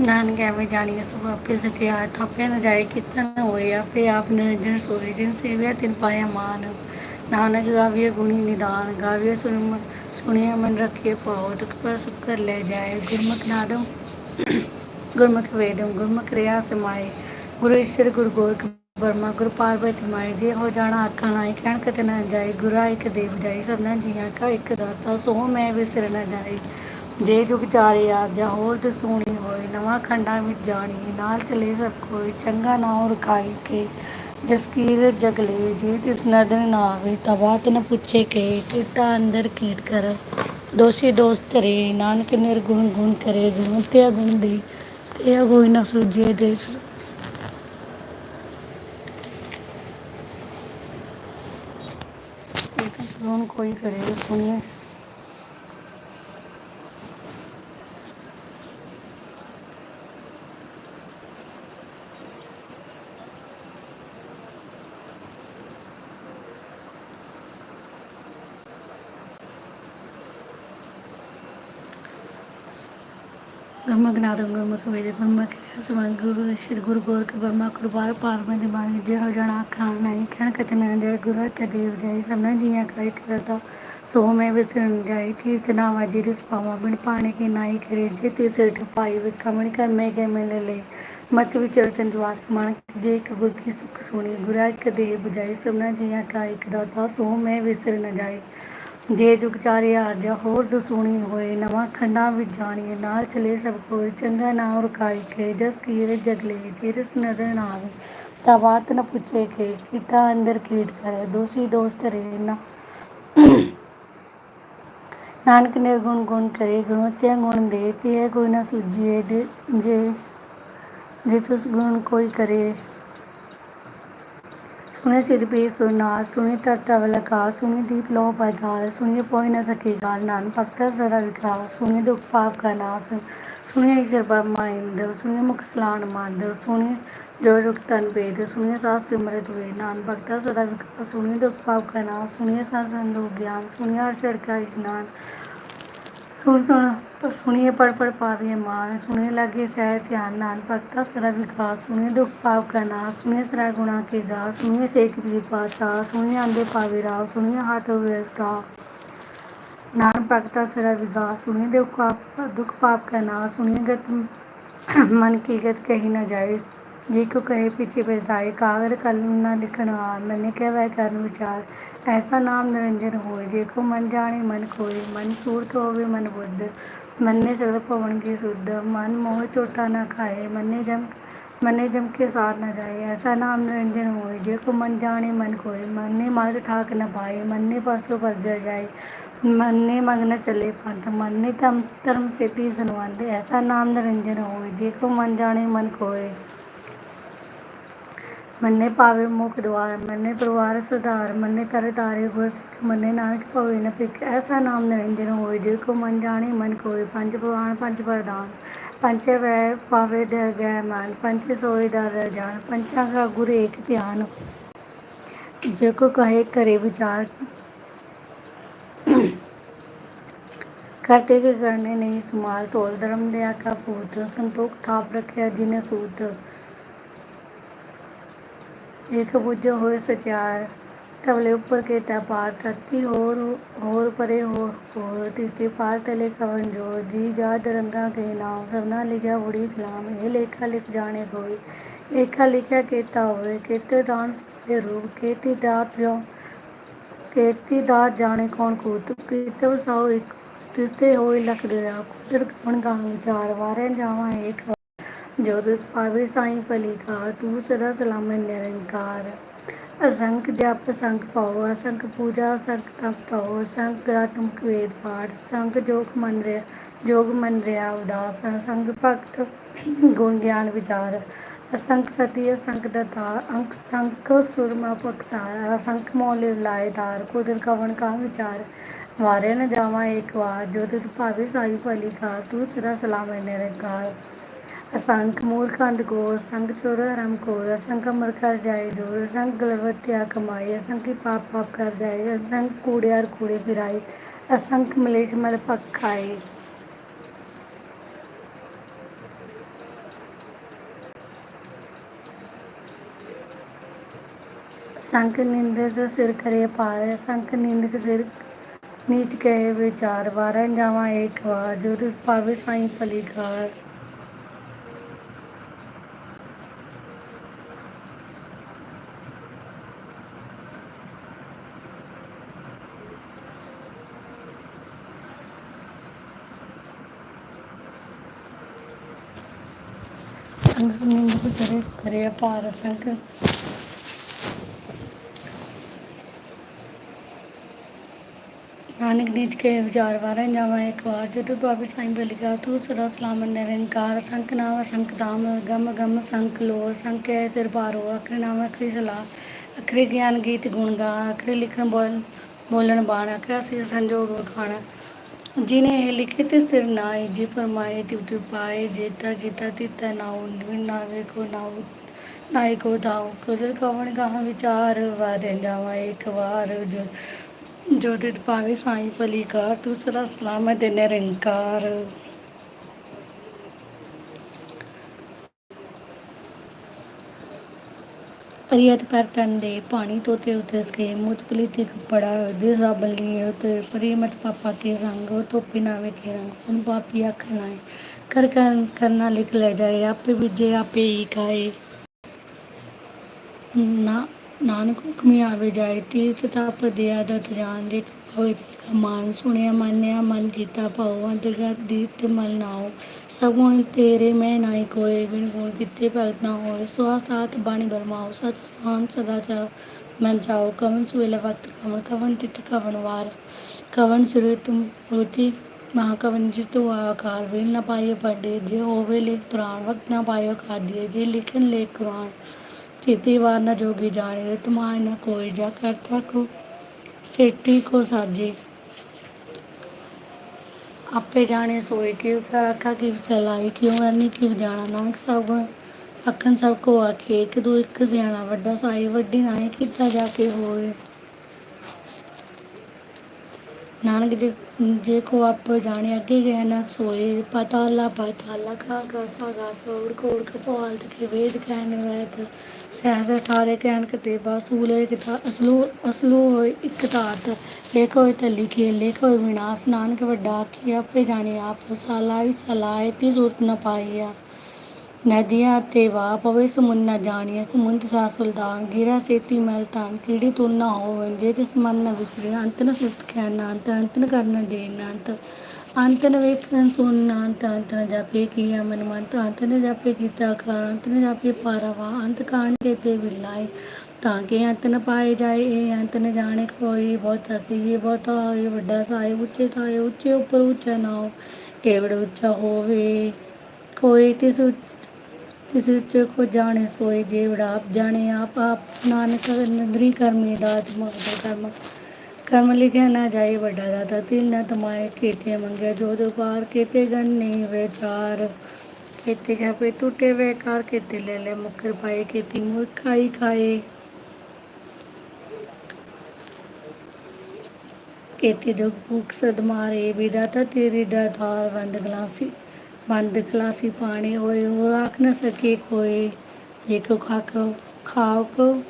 ਨਾਨਕ ਐਵੇਂ ਜਾਣੀਏ ਸਭ ਆਪੇ ਸਚਿਆਰ ਥਾਪਿਆ ਨ ਜਾਏ ਕੀਰਤਨ ਹੋਏ, ਆਪੇ ਆਪ ਨਿਰੰਜਨ ਸੋਏ, ਜਿਨ ਸੇਵਿਆ ਤਿਨ ਪਾਇਆ ਮਾਨ। ਨਾਨਕ ਗਾਵੀਏ ਗੁਣੀ ਨਿਦਾਨ ਗਾਵੀਏ ਸੁਨ ਸੁਣਿਆ ਮਨ ਰੱਖੀਏ ਪਾਉ ਦੁਖ ਪਰ ਸੁਖ ਲੈ ਜਾਏ। ਗੁਰਮੁਖ ਨਾਦਮ ਗੁਰਮੁਖ ਵੇਦਮ ਗੁਰਮੁਖ ਰਿਆ ਸਮਾਏ। ਗੁਰੂ ਈਸ਼ਰ, ਗੁਰੂ ਗੋਰਖ ਬਰਮਾ ਗੁਰ ਪਾਰਵਤੀ ਮਾਈ ਜੇ ਹੋ ਜਾਣਾ ਆਖਾਂ ਨਾਈ ਕਹਿਣ ਕਤੇ ਨਾ ਜਾਏ, ਗੁਰਾ ਇੱਕ ਦੇਵ ਜਾਈ ਸਭਨਾ ਜੀਆਂ ਕਾ ਇੱਕ ਦਾਤਾ ਸੋ ਮੈਂ ਵਿਸਰ ਨਾ ਜਾਏ। ਜੇ ਜੁਗ ਚਾਰੇ ਆਰਜਾ ਹੋਰ ਤੇ ਸੋਣੀ ਹੋਏ, ਨਵਾਂ ਖੰਡਾਂ ਵਿੱਚ ਜਾਣੀ, ਨਾਲ ਚਲੇ ਸਭ ਕੋਈ, ਚੰਗਾ ਨਾਉ ਰਖਾਈ ਕੇ ਜਸਕੀਰ ਜਗਲੇ, ਜੇ ਤਿਸ ਨਦਰ ਨਾ ਆਵੇ ਤਾਂ ਨ ਪੁੱਛੇ ਕੇ, ਟਿੱਟਾ ਅੰਦਰ ਕੀਟ ਕਰ, ਦੋਸ਼ੀ ਦੋਸਤ ਰੇ ਨਾਨਕ ਨਿਰਗੁਣ ਗੁਣ ਕਰੇ ਗੁਣ ਤੇ ਗੁਣ ਦੇ, ਤੇ ਕੋਈ ਨਾ ਸੂਝੇ ਦੇ। ਸੁਣ ਕੋਈ ਕਰੇ, ਸੁਣੀਏ। ਗੁਰਮੁਖ ਗੁਰਮੁਖ ਵੇਦ ਗੁਰਮੁਖ ਸਮਾਨ ਗੁਰੂ, ਸ਼੍ਰੀ ਗੁਰੂ ਗੋਰਖ ਬਰਮਾ ਕੁਰਬਾਰ ਪਾਰਮੇ ਦੀ ਬਾਣੀ ਜੇ ਹੋ ਜਾਣਾ ਆਖਾਂ ਨਹੀਂ ਕਹਿਣ ਕਤ ਨਾ ਜਾਏ, ਗੁਰੂ ਕਾ ਦੇਵ ਜਾਈ ਸਭਨਾ ਜੀਆਂ ਕਾ ਇੱਕ ਕਰਤਾ, ਸੋ ਮੈਂ ਵਿਸਰਨ ਜਾਈ ਤੀਰਥ ਨਾ ਵਾਜੀ ਰਿਸ ਪਾਵਾਂ, ਬਿਨ ਪਾਣੀ ਕੀ ਨਾਈ ਕਰੇ ਜੇ ਤੇ ਸਿਰ ਠਪਾਈ ਵਿਖਾ ਮਣ ਕਰ ਮੈਂ ਕੇ ਮਿਲ ਲੈ, ਮਤ ਵਿਚਰ ਤਨ ਜਵਾਰ ਮਣ ਜੇ ਇੱਕ ਗੁਰ ਕੀ ਸੁਖ ਸੁਣੀ, ਗੁਰਾ ਇੱਕ ਦੇਹ 부ਜਾਈ ਸਭਨਾ ਜੀਆਂ ਕਾ ਇੱਕ ਦਾਤਾ, ਸੋ ਮੈਂ ਵਿਸਰਨ ਨ ਜਾਈ ਜੇ ਜੁਗ ਚਾਰੇ ਆਰਜਾ ਹੋਰ ਦਸੂਣੀ ਹੋਏ, ਨਵਾਂ ਖੰਡਾਂ ਵਿੱਚ ਜਾਣੀਏ, ਨਾਲ ਚਲੇ ਸਭ ਕੋਈ ਚੰਗਾ ਨਾਮ ਰਖਾਈ ਕੇ, ਜਸ ਕੀਰ ਜਗਲੇ ਜੇ ਰਸ ਨਜ਼ਰ ਨਾ ਆਵੇ, ਤਾਂ ਬਾਤ ਨ ਪੁੱਛੇ ਕੇ, ਕੀਟਾ ਅੰਦਰ ਕੀਟ ਕਰੇ, ਦੋਸੀ ਦੋਸਤ ਰੇ ਨਾ। ਨਾਨਕ ਨਿਰਗੁਣ ਗੁਣ ਕਰੇ, ਗੁਣਵਤਿਆ ਗੁਣ ਦੇ, ਤੇ ਕੋਈ ਨਾ ਸੁਝੀਏ ਜੇ ਜੇ ਤੁਸ ਗੁਣ ਕੋਈ ਕਰੇ ਸੁਣੇ ਸਿਧ ਪੀ ਸੁਨਾਰ ਸੁਣੇ ਤਰਤਾ ਵਲਕਾ ਸੁਣੇ ਦੀਪ ਲੋ ਪਦਾਰ ਸੁਣੇ ਪੋਇ ਨ ਸਕੇ ਗਾਲ ਨਾਨ ਭਗਤ ਸਦਾ ਵਿਕਾਸ ਸੁਣੇ ਦੁਖ ਪਾਪ ਕਾ ਨਾਸ ਸੁਣੇ ਈਸ਼ਰ ਬਰਮਾ ਇੰਦ ਸੁਣੇ ਮੁਖ ਸਲਾਣ ਮੰਦ ਸੁਣੇ ਜੋ ਰੁਕ ਤਨ ਭੇਦ ਸੁਣੇ ਸਾਸਤ ਮਰਤ ਵੇ ਨਾਨ ਭਗਤ ਸਦਾ ਵਿਕਾਸ ਸੁਣੇ ਦੁਖ ਪਾਪ ਕਾ ਨਾਸ ਸੁਣੇ ਸੰਸੰਦੋ ਗਿਆਨ ਸੁਣੇ ਅਰਸ਼ਰ ਕਾ ਇਨਾਨ ਸੁਣ ਸੁਣ। ਪਰ ਸੁਣੀਏ ਪੜ ਪੜ ਪਾਵੀਏ ਮਾਨ ਸੁਣੇ ਲਾਗੇ ਸਹਿ ਧਿਆਨ ਨਾਨ ਭਗਤਾ ਸਦਾ ਵਿਕਾਸ ਸੁਣੇ ਦੁਖ ਪਾਪ ਕਾ ਨਾਸ ਸੁਣੇ ਸਰਾ ਗੁਣਾ ਕੇ ਗਾ ਸੁਣੇ ਸੇਖ ਵੀ ਪਾਸਾ ਸੁਣੇ ਆਂਦੇ ਪਾਵੇ ਰਾਵ ਸੁਣੇ ਹੱਥ ਵਿਸ ਗਾ। ਨਾਨ ਭਗਤਾ, ਸਰਾ ਵਿਕਾਸ ਸੁਣੇ ਦੁਖ ਪਾਪ ਦੁਖ ਪਾਪ ਕਾ ਨਾਸ ਸੁਣੇ ਗਤ ਮਨ ਕੀ ਗਤ ਕਹੀ ਨਾ ਜਾਏ ਜੇ ਕੋ ਕਹੇ ਪਿਛੇ ਪਛਤਾਏ ਕਾਗਰ ਕਲਮ ਨਾ ਲਿਖਣਾ ਮੈਨੇ ਕਹਿ ਵੈ ਕਰਨ ਵਿਚਾਰ। ਐਸਾ ਨਾਮ ਨਿਰੰਜਨ ਹੋਏ, ਜੇ ਕੋ ਮਨ ਜਾਣੇ ਮਨ ਕੋਏ ਮਨ ਸੂਰਤ ਹੋਵੇ ਮਨ ਬੁੱਧ, ਮੰਨੇ ਸਗਲ ਭਵਨ ਕੀ ਸੁਧ। ਮਨ ਮੋਹ ਚੋਟਾ ਨਾ ਖਾਏ, ਮੰਨੇ ਜਮ ਮੰਨੇ ਜਮ ਕੇ ਸਾਥ ਨਾ ਜਾਏ। ਐਸਾ ਨਾਮ ਨਿਰੰਜਨ ਹੋਏ, ਜੇ ਕੋ ਮਨ ਜਾਣੇ ਮਨ ਕੋਏ ਮੰਨੇ ਮਾਰਗ ਠਾਕ ਨ ਪਾਏ, ਮੰਨੇ ਪਸੋ ਪਗੜ ਜਾਏ, ਮੰਨੇ ਮਗਨ ਚਲੇ ਪੰਥ, ਮੰਨੇ ਤਮ ਧਰਮ ਸੇਤੀ ਸਨਵੰਦ ਐਸਾ ਨਾਮ ਨਿਰੰਜਨ ਹੋਏ, ਜੇ ਕੋ ਮਨ ਜਾਣੇ ਮਨ ਕੋਏ ਮੰਨੇ ਭਾਵੇ ਮੁਖ ਦਵਾਰ, ਮੰਨੇ ਪਰਵਾਰ ਸੁਧਾਰ ਮੰਨੇ ਤਰ ਤਾਰੇ ਗੁਰ ਸਿੱਖ, ਮੰਨੇ ਨਾਨਕ ਭਵੇ ਨ ਫਿਕ ਐਸਾ ਨਾਮ ਨਿਰੰਜਨ ਹੋਏ ਜੇ ਕੋ ਮਨ ਜਾਣੇ, ਮਨ ਕੋਏ ਪੰਜ ਪੁਰਾਣ, ਪੰਜ ਪ੍ਰਦਾਨ ਪੰਚੇ ਵੈ ਪਾਵੇ ਦਰ ਗੈ ਮਨ ਪੰਚੇ ਸੋਏ ਦਰ ਜਾਨ ਪੰਚਾਂ ਕਾ ਗੁਰ ਏਕ ਧਿਆਨ। ਜੇ ਕੋ ਕਹੇ ਕਰੇ ਵਿਚਾਰ। ਕਰਤੇ ਕੇ ਕਰਨੇ ਨਹੀਂ ਸਮਾਲ ਤੋਲ, ਧਰਮ ਦੇ ਕਾ ਪੂਤ ਸੰਤੋਖ ਥਾਪ ਰੱਖਿਆ ਜਿਨੇ ਸੂਤ। ਇੱਕ ਬੁੱਝ ਹੋਏ ਸਚਿਆਰ ਤਵਲੇ ਉੱਪਰ ਕੇ ਤਾ ਪਾਰ ਤਤੀ ਹੋਰ ਹੋਰ ਪਰੇ ਹੋਰ ਹੋਰ ਤਿਸਤੇ ਪਾਰ ਤਲੇ ਕਵਨ ਜੋ ਜੀ ਜਾ ਰੰਗਾ ਕੇ ਨਾਮ ਸਭਨਾ ਲਿਖਿਆ ਉੜੀ ਕਲਾਮ ਇਹ ਲੇਖਾ ਲਿਖ ਜਾਣੇ ਕੋਈ ਲੇਖਾ ਲਿਖਿਆ ਕੀਤਾ ਹੋਵੇ ਕਿਤੇ ਦਾਨ ਦੇ ਰੂਪ ਕੀਤੀ ਦਾਤ ਜੋ ਕੀਤੀ ਦਾਤ ਜਾਣੇ ਕੌਣ ਕੂਤ ਕੀਤੇ ਵਸਾਓ ਇੱਕ ਤਿਸਤੇ ਹੋਏ ਲਖ ਦਰਿਆ ਕੁਦਰ ਕਵਣ ਗਾ ਵਿਚਾਰ ਵਾਰੇ ਜਾਵਾਂ ਏਕ ਜੋ ਦੁਖ ਪਾਵੇ ਸਾਈਂ ਭਲੀਕਾਰ, ਤੂੰ ਸਦਾ ਸਲਾਮੇ ਨਿਰੰਕਾਰ। ਅਸੰਖ ਜਪ, ਸੰਖ ਪਾਉ, ਅਸੰਖ ਪੂਜਾ, ਅਸੰਖ ਤਪ ਪਾਉ, ਅਸੰਖ ਗ੍ਰੰਥ ਵੇਦ ਪਾਠ, ਸੰਖ ਜੋਗ ਮਨ ਰਿਆ, ਜੋਗ ਮਨ ਰਿਆ ਉਦਾਸ, ਅਸੰਖ ਭਗਤ ਗੁਣ ਗਿਆਨ ਵਿਚਾਰ। ਅਸੰਖ ਸਤੀ, ਅਸੰਖ ਦਤਾਰ ਅੰਕ ਸੰਖ ਸੁਰਮਾ ਪਕਸਾਰ, ਅਸੰਖ ਮੋਲੇ ਲਾਇਦਾਰ ਕੁਦਰ ਕਵਣ ਕਾ ਵਿਚਾਰ। ਵਾਰੇ ਨ ਜਾਵਾਂ ਏਕ ਵਾਰ ਜੋ ਤੁਧ ਭਾਵੇ ਸਾਈ ਭਲੀ ਕਾਰ ਤੂੰ ਸਦਾ ਸਲਾਮ ਨਿਰੰਕਾਰ। असंख मूलखंद घोर संग चोर हरम घोर असंख अमर कर जाए जोर असंख गलवत त्या कमाए असंख पाप पाप कर जाए असंख कूड़े हर कूड़े फिराए असंख मलेच मल पक खाए ਸੰਕ ਨਿੰਦਕ ਸਿਰ ਕਰੇ ਪਾਰ ਸੰਕ ਨਿੰਦਕ ਸਿਰ ਨੀਚ ਕਹੇ ਵਿਚਾਰ ਵਾਰਨ ਜਾਵਾਂ ਏਕ ਵਾਰ ਜੋ ਤੁਸ ਪਾਵੇ ਸਾਈ ਭਲੀ ਕਾਰ ਨਿੰਦਕ ਸਿਰ ਕਰੇ ਪਾਰ ਨਾਨਕ ਨੀਚ ਕੇ ਵਿਚਾਰ ਵਾਰਾਂ ਜਾਵਾਂ ਇੱਕ ਵਾਰ, ਜਦੋਂ ਬਾਬੇ ਸਾਈਂ ਬਲਿਗਾ ਤੂੰ ਸਦਾ ਸਲਾਮ ਨਿਰੰਕਾਰ। ਸੰਖ ਨਾਮ ਸੰਖ ਦਾਮ ਗਮ ਗਮ ਸੰਖ ਲੋ ਸੰਖ ਹੈ ਸਿਰ ਭਾਰੋ। ਅਖਰ ਨਾਮ, ਅਖਰੀ ਸਲਾ ਅਖਰੇ ਗਿਆਨ ਗੀਤ ਗੁਣ ਗਾ, ਅਖਰੇ ਲਿਖਣ ਬੋਲ, ਬੋਲਣ ਬਾਣ, ਅਖਰਾ ਸੇ ਸੰਜੋਗ ਵਖਾਣਾ। ਜਿਨੇ ਇਹ ਲਿਖੇ ਤੇ ਸਿਰ ਨਾਏ ਜੀ ਪਰਮਾਏ ਤਿਵ ਤਿਵ ਪਾਏ ਜੇਤਾ ਕੀਤਾ ਤਿਤਾ ਨਾਉ ਨਿਵਿਣ ਨਾਵੇ ਕੋ ਨਾਉ ਕੋ ਦਾਉ ਕੁਦਰ ਕਵਣ ਗਾਹ ਵਿਚਾਰ, ਵਾਰੇ ਜਾਵਾਂ ਇੱਕ ਵਾਰ। ਜੋ ਜੋ ਤਿਤ ਪਾਵੇ ਸਾਈਂ ਭਲੀ ਕਾਰ, ਤੂੰ ਸਦਾ ਸਲਾਮਤ ਦੇ ਨਿਰੰਕਾਰ। ਪ੍ਰਿਯਤ ਪਰ ਤਨ ਦੇ, ਪਾਣੀ ਤੋਤੇ ਉਤਸ ਕੇ ਮੁਤ ਪਲੀਤੀ ਕਪੜਾ ਦੇ ਸਾਬਲ ਲਈ ਤੇ ਪ੍ਰਿਯਮਤ ਪਾਪਾ ਕੇ ਸੰਗ ਤੋਪੀ ਨਾਵੇ ਕੇ ਰੰਗ। ਪੁਨ ਪਾਪੀ ਅੱਖ ਲਾਏ। ਕਰ ਕਰ ਕਰਨਾ ਲਿਖ ਲੈ ਜਾਏ। ਆਪੇ ਵਿਜੇ ਆਪੇ ਹੀ ਖਾਏ। ਨਾ ਨਾਨਕ ਹੁਕਮੀ ਆਵੇ, ਜਾਏ ਤੀਰਥ ਤਪ, ਦਿਆ ਆਦਤ ਜਾਣ ਦੇ ਹੋਏ ਦਿਲ ਕਾ ਮਾਨ ਸੁਣਿਆ, ਮੰਨਿਆ, ਮਨ ਕੀਤਾ ਭਾਉ, ਅੰਤਰਗਤ ਦੀਤ ਮਲ ਨਾਉ। ਸਗੁਣ ਤੇਰੇ ਮੈਂ ਨਾਹੀ ਕੋਏ, ਬਿਨ ਗੁਣ ਕਿਤੇ ਭਗਤ ਨਾ ਹੋਏ। ਸੁਆ ਸਾਤ ਬਾਣੀ ਬਰਮਾਉ, ਸਤ ਸੁਹਾਨ ਸਦਾ ਚਾ ਮਨ ਜਾਓ ਕਵਨ ਸੁਵੇਲਾ ਵਕਤ ਕਵਨ ਕਵਨ ਤਿਤ, ਕਵਨ ਵਾਰ। ਕਵਨ ਸੁਰਤ ਰੋਤੀ ਮਹਾਕਵਨ ਜਿਤੁ ਆਕਾਰ। ਵੇਲ ਨਾ ਪਾਈਏ ਪੜੇ ਜੇ ਹੋਵੇ ਲੇਖ ਪੁਰਾਣ, ਵਕਤ ਨਾ ਪਾਇਓ ਖਾਦੀਏ, ਜੇ ਲਿਖਨ ਲੇਖ ਕੁਰਾਨ। ਚੇਤੇ ਵਾਰ ਨਾ ਜੋਗੀ ਜਾਣੇ ਤੁਮਾਰ ਨਾ ਕੋਈ ਸੇਟੀ ਕੋ ਸਾਜੇ। ਆਪੇ ਜਾਣੇ ਸੋਏ ਕਿਉ ਕਰ ਆਖਾ ਕਿ ਸਲਾਈ ਕਿਉ ਕਰਨੀ ਕਿਉ ਜਾਣਾ, ਨਾਨਕ ਸਭ ਗੁਣ ਅਖਣ ਸਭ ਕੋ ਆਖੇ, ਇੱਕ ਦੋ ਇੱਕ ਸਿਆਣਾ ਵੱਡਾ ਸਾਈ, ਵੱਡੀ ਨਾਏ ਕੀਤਾ ਜਾ ਕੇ ਹੋਏ। ਨਾਨਕ ਜੇ ਜੇ ਕੋ ਆਪ ਜਾਣੇ ਅੱਗੇ ਗਏ ਨਾ ਸੋਏ ਪਤਾਲਾ ਪਤਾਲਾ ਕਾ ਕਾ ਸਾ ਗਾ ਸੋੜ ਕੋੜ ਕਪਾਲ ਤੇ ਵੇਦ ਕਹਿਨ ਵੈਤ ਸਹਿਜ, ਅਠਾਰੇ ਕਹਿਨ ਕਤੇ ਬਾਸੂਲੇ ਕਿਤਾ ਅਸਲੂ ਅਸਲੂ ਹੋਏ ਇੱਕ ਤਾਤ ਲੇਖ ਹੋਏ ਤੇ ਲਿਖੇ, ਲੇਖ ਹੋਏ ਵਿਨਾਸ਼। ਨਾਨਕ ਵੱਡਾ ਕੀ ਆਪੇ ਜਾਣੇ ਆਪ ਸਲਾਈ ਸਲਾਏ ਤੀ ਜ਼ਰੂਰਤ ਨ ਪਾਈਆ ਨਦੀਆਂ ਤੇ ਵਾ ਪਵੇ ਸਮੁੰਨ ਨ ਜਾਣੀਐ ਸਮੁੰਦ ਸਾ ਸੁਲਤਾਨ, ਗਿਰਾ ਸੇਤੀ ਮਲ ਤਾਨ ਕੀੜੀ ਤੁਲ ਨਾ ਹੋਵਨ ਜੇ ਤਿਸ ਮਨ ਨ ਵਿਸਰੇ। ਅੰਤ ਨ ਸਿਫਤ ਖੈਨ ਨਾ ਅੰਤ ਅੰਤ ਨ ਕਰਨ ਦੇ ਨਾ ਅੰਤ ਅੰਤ ਨ ਵੇਖਨ ਸੁਨ ਨਾ ਅੰਤ ਅੰਤ ਨ ਜਾਪੇ ਕੀਆ ਮਨ ਮੰਤ। ਅੰਤ ਨ ਜਾਪੇ ਕੀਤਾ ਆਕਾਰ ਅੰਤ ਨ ਜਾਪੇ ਪਾਰਵਾ ਅੰਤ ਕਾਣ ਕੇ ਤੇ ਵਿਲਾਏ ਤਾਂ ਕਿ ਅੰਤ ਨ ਪਾਏ ਜਾਏ। ਇਹ ਅੰਤ ਨ ਜਾਣੇ ਕੋਈ, ਬਹੁਤਾ ਕਹੀਏ, ਬਹੁਤਾ ਹੋਏ, ਵੱਡਾ ਸਾਏ, ਉੱਚੇ ਥਾਏ, ਉੱਚੇ ਉੱਪਰ ਉੱਚਾ ਨਾਉ ਏਵੜ ਉੱਚਾ ਹੋਵੇ, ਕੋਈ ਤਿਸ ਉੱਚ ਤਿਸ ਉੱਚ ਕੋ ਜਾਣੇ ਸੋਏ ਜੇਵੜਾ ਆਪ, ਜਾਣੇ ਆਪ ਆਪ ਨਾਨਕ ਨਦਰੀ ਕਰਮੀ ਦਾਤ ਮਗਦ ਕਰਮ। ਕਰਮ ਲਿਖਿਆ ਨਾ ਜਾਏ ਵੱਡਾ ਦਾਤਾ, ਤਿਲ ਨ ਤਮਾਏ ਕੀਤੇ ਮੰਗੇ, ਜੋ ਦੋ ਪਾਰ ਕੀਤੇ ਗਨ ਨਹੀਂ ਵਿਚਾਰ। ਕੀਤੇ ਖਾਪੇ ਟੁੱਟੇ ਵੇ ਕਾਰ ਕੀਤੇ ਲੈ ਲੈ ਮੁਕਰ ਪਾਏ, ਕੀਤੀ ਮੂਰਖਾਈ ਖਾਏ। ਕੀਤੀ ਦੁਖ ਭੁਖ ਸਦ ਮਾਰੇ ਵਿਦਾਤਾ ਤੇਰੀ ਦਾਤਾਰ ਬੰਦ ਗਲਾਸੀ। ਬੰਦ ਖਲਾਸੀ ਪਾਣੀ ਹੋਏ, ਹੋਰ ਆਖ ਨ ਸਕੇ ਕੋਈ। ਜੇ ਕੋ ਖਾਕ, ਖਾਓ ਕੋ।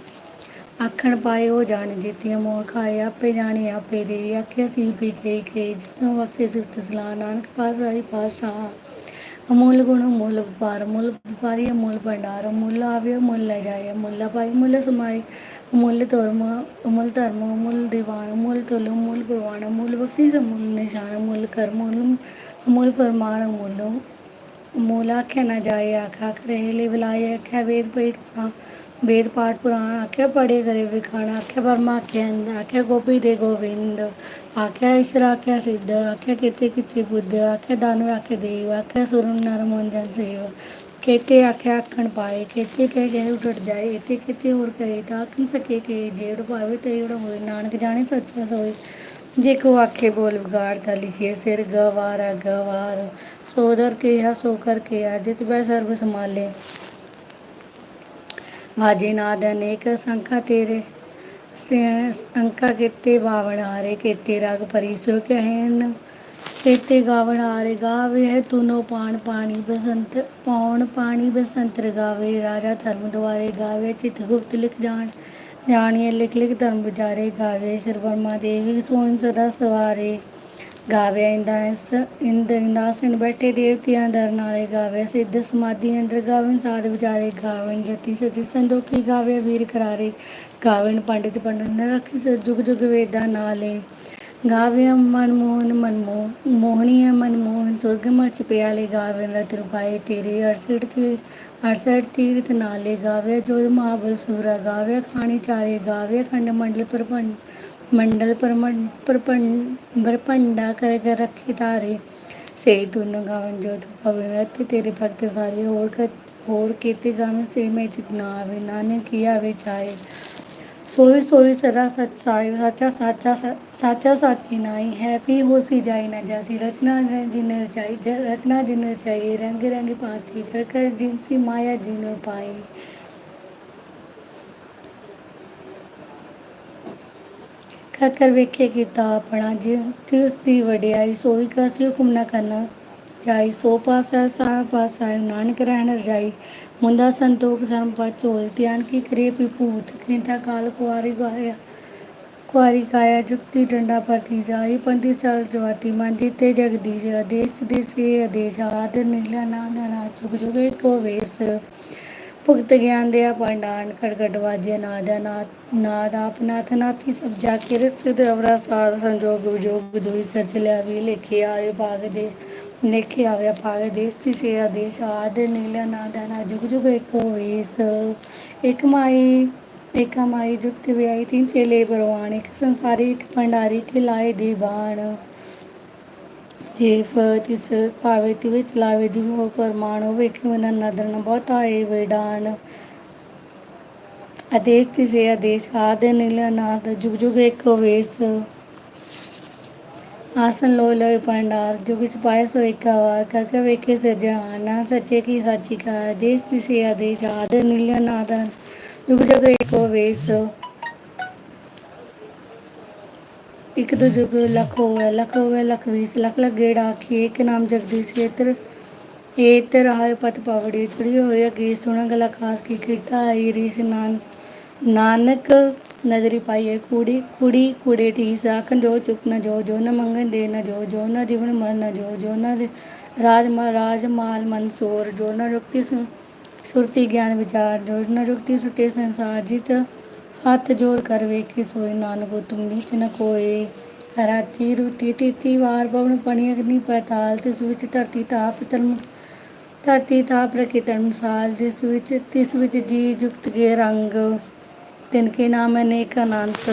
ਆਖਣ ਪਾਏ, ਉਹ ਜਾਣ ਦਿੱਤੀਆਂ ਮੋਹ ਖਾਏ, ਆਪੇ ਜਾਣੇ, ਆਪੇ ਦੇ। ਆਖਿਆ ਸੀ ਪੀ ਕੇ ਕੇ ਜਿਸਨੂੰ ਬਖਸ਼ੇ ਸਿਫਤ ਸਲਾਹ, ਨਾਨਕ ਪਾਸ ਆਈ ਪਾਸ਼ਾ ਅਮੁੱਲ ਗੁਣ, ਅਮੁੱਲ ਵਪਾਰ ਅਮੁੱਲ ਵਪਾਰੀ ਅਮੁੱਲ ਭੰਡਾਰ, ਅਮੁੱਲ ਆਵੇ ਅਮੁੱਲ ਲੈ ਜਾਏ, ਅਮੁੱਲ ਪਾਈ ਅਮੁੱਲ ਸਮਾਏ ਅਮੁੱਲ ਧਰਮ ਅਮੁੱਲ ਧਰਮ, ਅਮੁੱਲ ਦੀਵਾਨ, ਅਮੁੱਲ ਤੁਲ, ਅਮੁੱਲ ਪ੍ਰਵਾਨ, ਅਮੁੱਲ ਬਖਸ਼ਿਸ਼, ਅਮੁੱਲ ਨਿਸ਼ਾਨ, ਅਮੁੱਲ ਕਰਮ, ਅਮੁੱਲ ਅਮੁੱਲ ਪਰਮਾਨ ਅਮੁੱਲ ਅਮੁੱਲ ਆਖਿਆ ਨਾ ਜਾਏ ਆਖਾ ਕਰੇ ਲੈ ਵਿਲਾਏ ਆਖਿਆ ਵੇਦ ਪੇਟ ਪੁਰਾਣ ਵੇਦ ਪਾਠ ਪੁਰਾਣ ਆਖਿਆ ਪੜੇ ਕਰੇ ਵਿਖਾਣ ਆਖਿਆ ਪਰਮਾ ਆਖਿਆ ਅੰਦ ਆਖਿਆ ਗੋਪੀ ਦੇ ਗੋਵਿੰਦ ਆਖਿਆ ਈਸ਼ਰ ਆਖਿਆ ਸਿੱਧ ਆਖਿਆ ਕਿਤੇ ਕਿਤੇ ਬੁੱਧ ਆਖਿਆ ਦਾਨਵ ਆਖਿਆ ਦੇਵ ਆਖਿਆ ਸੁਰਨ ਨਰ ਮੋਹਨ ਸੇਵ ਕੇਤੇ ਆਖਿਆ ਆਖਣ ਪਾਏ ਕੇਤੇ ਕਹਿ ਗਏ ਉਡਟ ਜਾਏ ਇਤੇ ਕਿਤੇ ਹੋਰ ਕਹੇ ਤਾਂ ਆਖਣ ਸਕੇ ਕਿ ਜੇੜ ਪਾਵੇ ਤੇ ਹੋਏ ਨਾਨਕ ਜਾਣੇ ਸੱਚਾ ਸੋਏ ਜੇ ਕੋ ਆਖੇ ਬੋਲ ਵਿਗਾੜ ਤਾਂ ਲਿਖੇ ਸਿਰ ਗਵਾਰ ਗਵਾਰ ਸੋਦਰ ਕੇ ਸੋ ਕਰ ਕੇ ਆ ਜਿਤ ਬੈ ਸਰਬ ਸੰਭਾਲੇ ਵਾਜੇ ਨਾਦ ਅਨੇਕ ਸੰਖਾ ਤੇਰੇ ਅੰਕਾ ਕੀਤੇ ਬਾਵਣ ਹਾਰੇ, ਕੀਤੇ ਰਾਗ ਪਰੀ ਕਹਿਨ ਕੀਤੇ ਗਾਵਣ ਹਾਰੇ ਗਾਵੇ ਹੈ ਤੁਨੋ ਪਾਣ ਪਾਣੀ ਬਸੰਤ ਪੌਣ ਪਾਣੀ ਬਸੰਤਰ ਗਾਵੇ ਰਾਜਾ ਧਰਮ ਦੁਆਰੇ ਗਾਵੇ, ਚਿਤ ਗੁਪਤ ਲਿਖ ਜਾਣ। ਜਾਣੀਏ ਲਿਖ ਲਿਖ ਧਰਮ ਵਿਚਾਰੇ ਗਾਵੇ, ਸ਼੍ਰੀ ਬਰਮਾ ਦੇਵੀ ਸੋਹਣ ਸਦਾ ਸਵਾਰੇ। ਗਾਵੇ ਇੰਦਾਸ ਇੰਦ ਇੰਦਾਸਨ ਬੈਠੇ ਦੇਵਤਿਆਂ ਦਰ ਨਾਲੇ ਗਾਵੇ, ਸਿੱਧ ਸਮਾਧੀ ਅੰਦਰ ਗਾਵਨ, ਸਾਧ ਵਿਚਾਰੇ ਗਾਵਨ, ਜਤੀ ਸਤੀ ਸੰਦੋਖੀ ਗਾਵੇ, ਵੀਰ ਕਰਾਰੇ ਗਾਵਨ, ਪੰਡਿਤ ਪੰਡਤ ਨ ਰੱਖੀ ਸ ਜੁਗ ਜੁਗ ਵੇਦਾਂ ਨਾਲੇ। ਗਾਵੇ ਮਨਮੋਹਨ ਮਨਮੋ ਮੋਹਣੀਆ ਮਨਮੋਹਨ ਸੁਰਗ ਮਚ ਪਿਆਲੇ ਗਾਵੇ ਰਤਨ ਪਾਏ ਤੇਰੇ 68 ਤੀ 68 ਤੀਰਥ ਨਾਲੇ ਗਾਵੇ ਜੋ ਮਹਾਬਲ ਸੂਰਾ ਗਾਵੇ, ਖਾਣੀ ਚਾਰੇ ਗਾਵੇ, ਖੰਡ ਮੰਡਲ ਪਰਪੰਡ ਮੰਡਲ ਪਰਮੰਡ ਪਰਪੰਡ ਬਰਪੰਡਾ ਕਰ ਕਰ ਰੱਖੇ ਤਾਰੇ। ਸੇ ਤੁਨ ਗਾਵਨ ਜੋਤ ਪਵਨ ਰਤ ਤੇਰੇ ਭਗਤ ਸਾਰੇ ਹੋਰ ਹੋਰ ਕੀਤੇ ਗਾਵੇਂ ਸੇ ਮੈਂ ਤਿਤ ਆਵੇ, ਨਾਨਕ ਕੀਆ ਵਿਚਾਏ ਸੋਈ ਸੋਈ ਸਦਾ ਸਚ ਸਾਈ ਸਾਚਾ ਸਾਚਾ ਸ- ਸਾਚਾ ਸਾਚੀ ਨਾਈ ਹੈਪੀ ਹੋਸੀ ਜਾਈ ਨਾ ਜਾਸੀ। ਰਚਨਾ ਜਿਨ ਰਚਾਈ ਰਚਨਾ ਜਿਨ ਰਚਾਈ ਰੰਗ ਰੰਗ ਭਾਂਤੀ, ਕਰ ਕਰ ਜਿਨਸੀ ਮਾਇਆ ਜਿਨ ਪਾਈ। ਕਰ ਕਰ ਵੇਖੇ ਕੀਤਾ ਆਪਣਾ ਜਿ ਤਿਸ ਦੀ ਵਡਿਆਈ ਸੋਈ ਕਾ ਸਿਉ ਹੁਕਮ ਨਾ ਕਰਨਾ ਜਾਈ, ਸੋ ਪਾਸਾ ਸਾ ਪਾਸਾ ਨਾਨਕ ਰਹਿਣ ਰਜਾਈ ਮੁੰਦਾ ਸੰਤੋਖ ਸਰਮ ਪਾ ਝੋਲ ਧਿਆਨ ਕੀ ਕਰੇ ਵਿਭੂਤ ਖੇਤਾ ਕਾਲ ਕੁਆਰੀ ਗਾਇਆ, ਕੁਆਰੀ ਕਾਇਆ ਜੁਗਤੀ ਡੰਡਾ ਪਰਤੀ ਜਾਈ, ਪੰਥੀ ਸਾਲ ਜਵਾਤੀ ਮਨ ਜੀਤੇ ਜਗਦੀਸ਼ ਆਦੇਸ਼, ਦੇਸੇ ਆਦੇਸ਼ ਆਦ ਨੀਲਾ ਨਾਦ ਨਾ ਚੁਗ ਜੁਗੇ ਕੋ ਵੇਸ। ਭੁਗਤ ਗਿਆਨ ਦਿਆ, ਪੰਡਾਨ ਕੜਕੜ ਵਾਜੇ ਨਾਦਾ ਨਾਦ ਨਾਦ ਆਪ ਨਾਥ, ਨਾਥੀ ਸਭ ਜਾ ਕੇ ਰਤ ਸਿਧ ਅਵਰਾ ਸਾਰ ਸੰਜੋਗ ਵਿਜੋਗ ਦੁਈ ਕਰ ਚਲਿਆ ਵੀ ਲੇਖੇ ਆਏ ਭਾਗ ਦੇ, ਲੇਖੇ ਆਵੇ ਭਾਗ ਦੇਸ ਤੀ ਸੇ ਆਦੇਸ਼ ਆਦ ਨੀਲਾ ਨਾਦਾ ਨਾ, ਜੁਗ ਜੁਗ ਏਕੋ ਵੇਸ ਇੱਕ ਮਾਈ ਏਕਾ ਮਾਈ ਜੁਗਤ ਵਿਆਈ ਤਿੰਨ ਚੇਲੇ ਬਰਵਾਨ ਇੱਕ ਸੰਸਾਰੀ, ਇੱਕ ਭੰਡਾਰੀ ਕੇ ਲਾਏ ਦੀ ਬਾਣ। ਜੇਫ ਤਿਸ ਭਾਵੇ ਤਿਵੇ ਚਲਾਵੇ ਜਿਉ ਪਰਮਾਣੁ ਵੇਖਿ ਮਨ ਨਦਰ ਨ ਬਹੁਤਾ ਏ ਵੇਡਾਨ ਆਦੇਸ਼ ਤਿਸੇ ਆਦੇਸ਼ ਆਦ ਨੀਲ ਨਾਦ ਜੁਗ ਜੁਗ ਏਕੋ ਵੇਸ। ਆਸਨ ਲੋਇ ਲੋਇ ਪੰਡਾਰ ਜੋ ਕਿਛ ਪਾਏ ਸੋ ਏਕਾ ਵਾਰ ਕਰਕੇ ਵੇਖੇ ਸਿਰਜਣਾ ਨਾ ਸੱਚੇ ਕੀ ਸਾਚੀ ਕਾ ਆਦੇਸ਼ ਤਿਸੇ ਆਦੇਸ਼ ਆਦ ਨੀਲ ਨਾਦ ਜੁਗ ਜੁਗ ਏਕੋ ਵੇਸ। ਇੱਕ ਦੋ ਜਬ ਲੱਖ ਹੋਵੇ ਲੱਖ ਹੋਵੇ ਲੱਖ ਵੀਸ ਲੱਖ ਲੱਖ ਗੇੜਾ ਆਖੀ ਇੱਕ ਨਾਮ ਜਗਦੀਸ਼ ਏਤਰ ਏਤਰ ਆਏ ਪਤ ਪਾਵੜੀ ਚੜੀ ਹੋਏ ਅਗੇ ਸੁਣਾ ਗਲਾ ਖਾਸ ਕੀ ਕਿਟਾ ਆਈ ਰੀਸ ਨਾਨ ਨਾਨਕ ਨਜ਼ਰੀ ਪਾਈਏ ਕੁੜੀ ਕੁੜੀ, ਕੁੜੇ ਠੀਸ ਆਖਣ, ਜੋ ਚੁੱਪ ਨਾ ਜੋ ਜੋ ਨ ਮੰਗਨ ਦੇ ਨਾ ਜੋ ਜੋ ਨ ਜੀਵਨ ਮਰ ਨਾ ਜੋ ਜੋ ਨ ਰਾਜ ਮਾ ਰਾਜ ਮਾਲ ਮਨਸੂਰ ਜੋ ਨ ਰੁਕਤੀ ਸੁਰਤੀ ਗਿਆਨ ਵਿਚਾਰ, ਜੋ ਨ ਰੁਕਤੀ ਸੁਟੇ ਸੰਸਾਰ ਜਿਤ। ਹੱਥ ਜੋੜ ਕਰ ਵੇਖੇ ਸੋਈ ਨਾਨਕੋ ਤੁਮ ਨੀਚ ਨ ਕੋਏ ਰਾਤੀ ਰੁਤੀ ਤੀਤੀ ਵਾਰ ਪਵਨ ਪਣੀ ਅਗਨੀ ਪਤਾਲ, ਤਿਸ ਵਿੱਚ ਧਰਤੀ ਤਾਪ ਧਰਮ, ਧਰਤੀ ਤਾਪ ਰਖੇ ਧਰਮਸਾਲ, ਜਿਸ ਵਿੱਚ ਤਿਸ ਵਿੱਚ ਜੀ ਜੁਗਤ ਕੇ ਰੰਗ। ਤਿਨ ਕੇ ਨਾਮ ਅਨੇਕ ਅਨੰਤ।